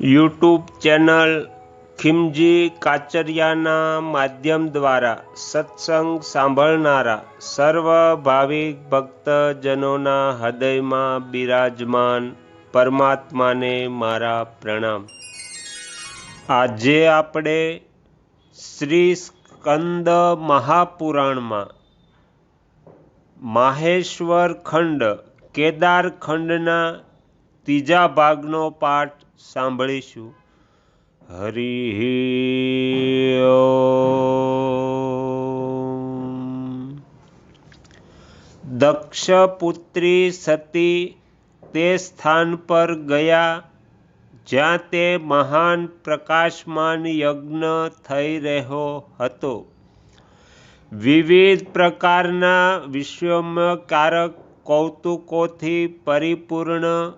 YouTube channel ખિમજી કાચરિયાના માધ્યમ દ્વારા સત્સંગ સાંભળનારા સર્વ ભાવિક ભક્તજનોના હૃદયમાં બિરાજમાન પરમાત્માને મારા પ્રણામ. આજે આપણે શ્રી સ્કંદ મહાપુરાણમાં માહેશ્વર ખંડ કેદાર ખંડના ત્રીજા ભાગનો પાઠ સાંભળીશું. હરિ દક્ષપુત્રી સતી તે સ્થાન પર ગયા જ્યાં તે મહાન પ્રકાશમાન યજ્ઞ થઈ રહ્યો હતો. વિવિધ પ્રકારના વિશ્વમકારક કૌતુકોથી પરિપૂર્ણ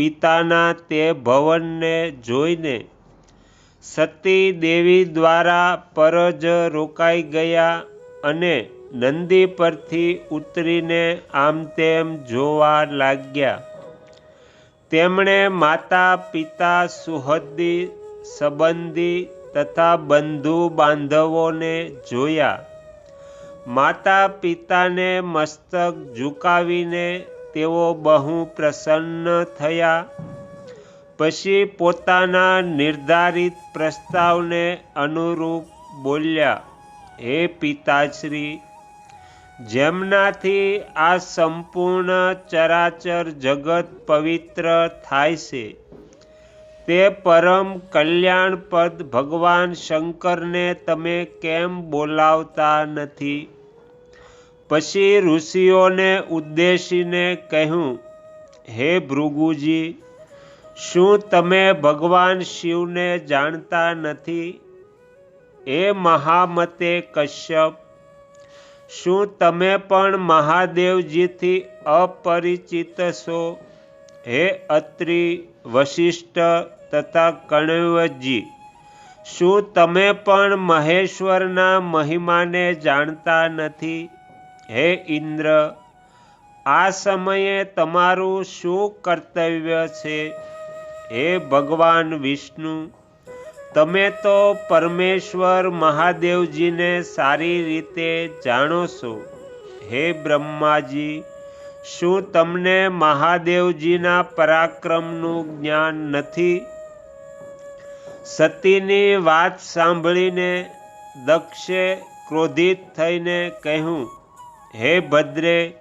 પિતાના તે ભવનને જોઈને સતી દેવી દ્વારા પર જ રોકાઈ ગયા અને નંદી પરથી ઉતરીને આમ તેમ જોવા લાગ્યા. તેમણે માતા પિતા સુહદી સંબંધી તથા બંધુ બાંધવોને જોયા. માતા પિતાને મસ્તક ઝુકાવીને તેઓ બહુ પ્રસન્ન થયા. પછી પોતાના નિર્ધારિત પ્રસ્તાવને અનુરૂપ બોલ્યા, હે પિતાશ્રી, જેમનાથી આ સંપૂર્ણ ચરાચર જગત પવિત્ર થાય છે, તે પરમ કલ્યાણપદ ભગવાન શંકરને તમે કેમ બોલાવતા નથી? પછી ઋષિઓને ઉદ્દેશીને કહ્યું, હે ભૃગુજી, શું તમે ભગવાન શિવને જાણતા નથી? એ મહામતે કશ્યપ, શું તમે પણ મહાદેવજીથી અપરિચિત છો? હે અત્રિ વશિષ્ઠ તથા કણવજી, શું તમે પણ મહેશ્વરના મહિમાને જાણતા નથી? હે ઇન્દ્ર, આ સમયે તમારું શું કર્તવ્ય છે? હે ભગવાન વિષ્ણુ, તમે તો પરમેશ્વર મહાદેવજીને સારી રીતે જાણો છો. હે બ્રહ્માજી, શું તમને મહાદેવજીના પરાક્રમનું જ્ઞાન નથી? સતીની વાત સાંભળીને દક્ષે ક્રોધિત થઈને કહ્યું હે ભદ્રે,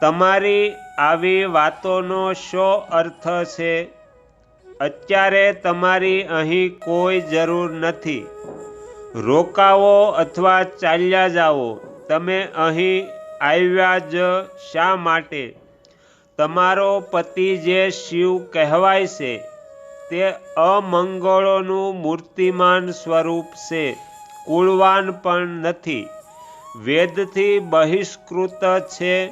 તમારી આવી વાતોનો શો અર્થ છે? અત્યારે તમારી અહીં કોઈ જરૂર નથી. રોકાવો અથવા ચાલ્યા જાઓ. તમે અહીં આવ્યા જ શા માટે? તમારો પતિ જે શિવ કહેવાય છે, તે અમંગળોનું મૂર્તિમાન સ્વરૂપ છે, કુળવાન પણ નથી. વેદથી બહિષ્કૃત છે.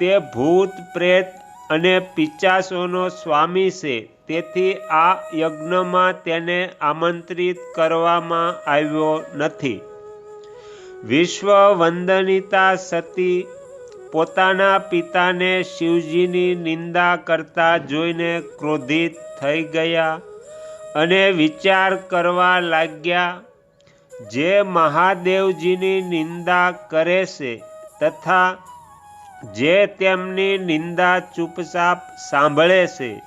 તે ભૂત, પ્રેત અને પિચાસોનો સ્વામી છે. તેથી આ યજ્ઞમાં તેને આમંત્રિત કરવામાં આવ્યો નથી. વિશ્વવંદનિતા સતી પોતાના પિતાને શિવજીની નિંદા કરતા જોઈને ક્રોધિત થઈ ગયા અને વિચાર કરવા લાગ્યા જે મહાદેવજીની નિંદા કરે છે તથા જે તેમની નિંદા ચૂપચાપ સાંભળે છે,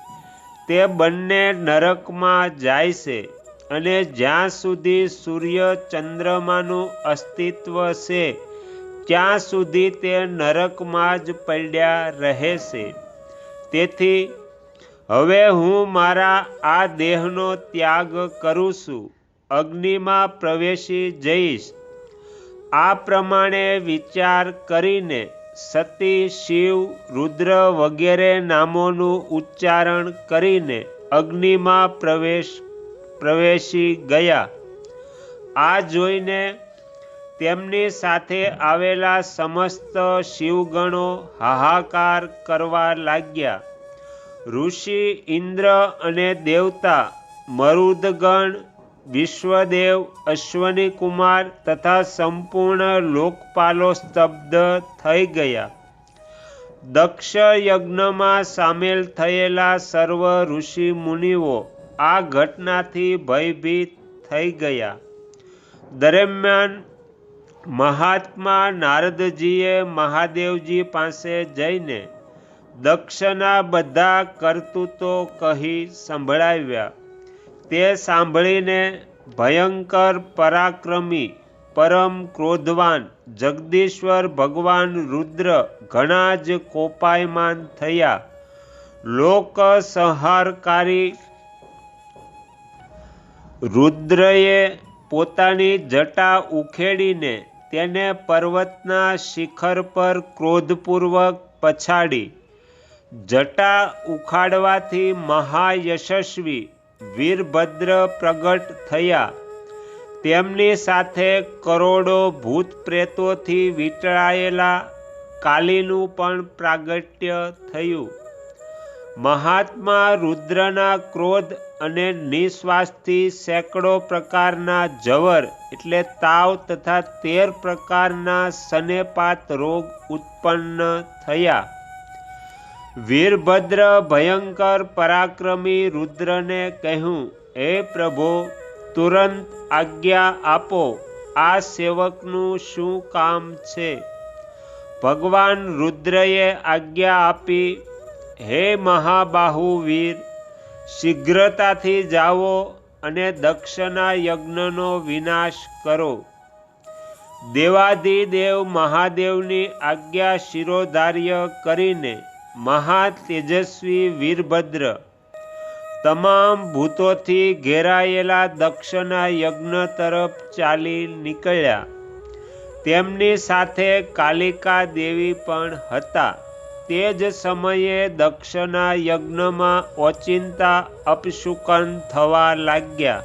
તે બંને નરકમાં જાય છે અને જ્યાં સુધી સૂર્ય ચંદ્રમાનું અસ્તિત્વ છે, ત્યાં સુધી તે નરકમાં જ પડ્યા રહે છે. તેથી, હવે હું મારા આ દેહનો ત્યાગ કરું છું. અગ્નિમાં પ્રવેશી જઈશ. આ પ્રમાણે વિચાર કરીને સતી, શિવ, રુદ્ર વગેરે નામોનું ઉચ્ચારણ કરીને અગ્નિમાં પ્રવેશ, પ્રવેશી ગયા. આ જોઈને તેમની સાથે આવેલા સમસ્ત શિવગણો હાહાકાર કરવા લાગ્યા. ઋષિ, ઇન્દ્ર અને દેવતા, મરુદગણ વિશ્વદેવ, અશ્વની કુમાર તથા સંપૂર્ણ લોકપાલો સ્તબ્ધ થઈ ગયા. દક્ષ યજ્ઞમાં સામેલ થયેલા સર્વ ઋષિ મુનિઓ આ ઘટનાથી ભયભીત થઈ ગયા. દરમિયાન મહાત્મા નારદજીએ મહાદેવજી પાસે જઈને દક્ષના બધા કરતૂતો કહી સંભળાવ્યા. તે સાંભળીને ભયંકર પરાક્રમી, પરમ ક્રોધવાન જગદીશ્વર ભગવાન રુદ્ર ઘણા જ કોપાયમાન થયા. લોક સંહારકારી રુદ્રએ પોતાની જટા ઉખેડીને તેને પર્વતના શિખર પર ક્રોધપૂર્વક પછાડી. જટા ઉખાડવાથી મહાયશસ્વી વીરભદ્ર પ્રગટ થયા. તેમની સાથે કરોડો ભૂત પ્રેતોથી વીંટળાયેલા કાલીનું પણ પ્રાગટ્ય થયું. મહાત્મા રુદ્રના ક્રોધ અને નિશ્વાસથી સેંકડો પ્રકારના જવર એટલે તાવ તથા તેર પ્રકારના સનેપાત રોગ ઉત્પન્ન થયા. વીરભદ્ર ભયંકર પરાક્રમી રુદ્રને કહ્યું, હે પ્રભુ, તુરંત આજ્ઞા આપો, આ સેવકનું શું કામ છે ભગવાન રુદ્રએ આજ્ઞા આપી, હે મહાબાહુ વીર, શીઘ્રતાથી જાઓ અને દક્ષના યજ્ઞનો વિનાશ કરો. દેવાધિદેવ મહાદેવની આજ્ઞા શિરોધાર્ય કરીને મહા તેજસ્વી વીરભદ્ર. તમામ ભૂતોથી ઘેરાયેલા દક્ષના યજ્ઞ તરફ ચાલી નીકળ્યા. તેમની સાથે કાલિકા દેવી પણ હતા. તે જ સમયે દક્ષના યજ્ઞમાં ઓચિંતા અપશુકન થવા લાગ્યા.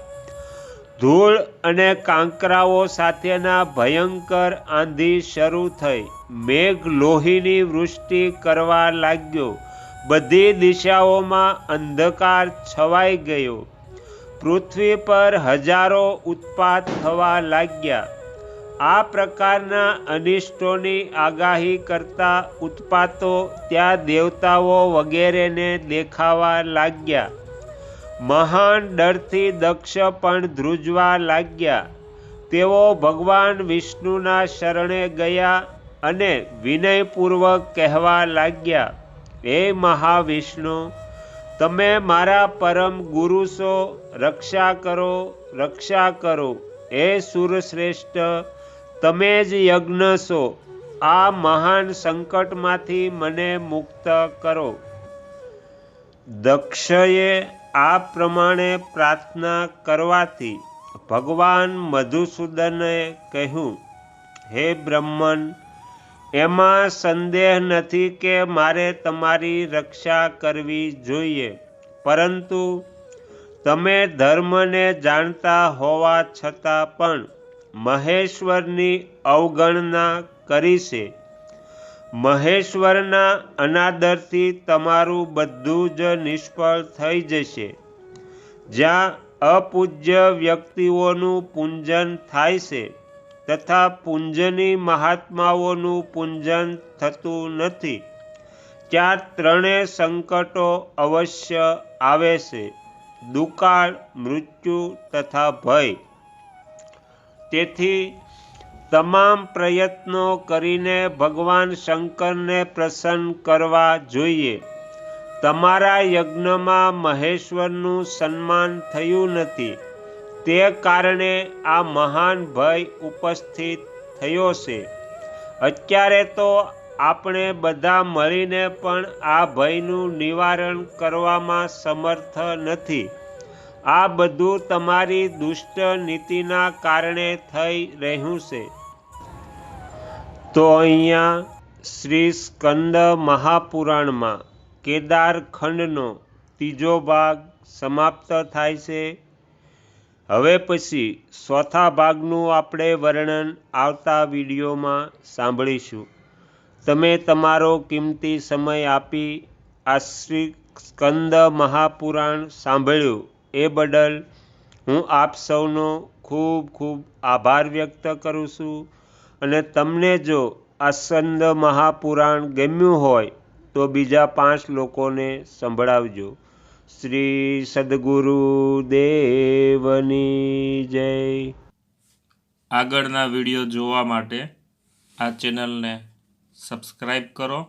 ધૂળ અને કાંકરાઓ સાથેના ભયંકર આંધી શરૂ થઈ. મેઘ લોહીની વૃષ્ટિ કરવા લાગ્યો. બધી દિશાઓમાં અંધકાર છવાઈ ગયો. પૃથ્વી પર હજારો ઉત્પાત થવા લાગ્યા. આ પ્રકારના અનિષ્ટોની આગાહી કરતા ઉત્પાતો ત્યાં દેવતાઓ વગેરેને દેખાવા લાગ્યા. મહાન ડરથી દક્ષ પણ ધ્રુજવા લાગ્યા. તેઓ ભગવાન વિષ્ણુના શરણે ગયા અને વિનયપૂર્વક કહેવા લાગ્યા, હે મહાવિષ્ણુ, તમે મારા પરમ ગુરુ છો, રક્ષા કરો રક્ષા કરો. હે સુરશ્રેષ્ઠ, તમે જ યજ્ઞ છો. આ મહાન સંકટમાંથી મને મુક્ત કરો. દક્ષએ આ પ્રમાણે પ્રાર્થના કરવાથી ભગવાન મધુસૂદને કહ્યું, હે બ્રહ્મન, એમાં સંદેહ નથી કે મારે તમારી રક્ષા કરવી જોઈએ, પરંતુ તમે ધર્મને જાણતા હોવા છતાં પણ મહેશ્વરની અવગણના કરી છે. મહેશ્વરના અનાદરથી તમારું બધું જ નિષ્ફળ થઈ જશે. જ્યાં અપૂજ્ય વ્યક્તિઓનું પૂંજન થાય છે, તથા પૂંજની મહાત્માઓનું પૂંજન થતું નથી, ત્યાં ત્રણેય સંકટો અવશ્ય આવે છે, દુકાળ, મૃત્યુ તથા ભય. તેથી તમામ પ્રયત્નો કરીને ભગવાન શંકરને પ્રસન્ન કરવા જોઈએ. તમારા યજ્ઞમાં મહેશ્વરનું સન્માન થયું નથી. તે કારણે આ મહાન ભય ઉપસ્થિત થયો છે. અત્યારે તો આપણે બધા મળીને પણ આ ભયનું નિવારણ કરવામાં સમર્થ નથી. આ બધું તમારી દુષ્ટ નીતિના કારણે થઈ રહ્યું છે. તો અહીંયા શ્રી સ્કંદ મહાપુરાણમાં કેદારખંડનો ત્રીજો ભાગ સમાપ્ત થાય છે. હવે પછી ચોથા ભાગનું આપણે વર્ણન આવતા વિડીયોમાં સાંભળીશું. તમે તમારો કિંમતી સમય આપી આ શ્રી સ્કંદ મહાપુરાણ સાંભળ્યું એ બદલ હું આપ સૌનો ખૂબ ખૂબ આભાર વ્યક્ત કરું છું. અને તમને જો આ સ્કંદ મહાપુરાણ ગમ્યું હોય, તો બીજા પાંચ લોકોને સંભળાવજો. શ્રી સદગુરુ દેવની જય. આગળના વીડિયો જોવા માટે આ ચેનલને સબસ્ક્રાઈબ કરો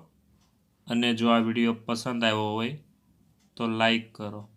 અને જો આ વીડિયો પસંદ આવ્યો હોય, તો લાઈક કરો.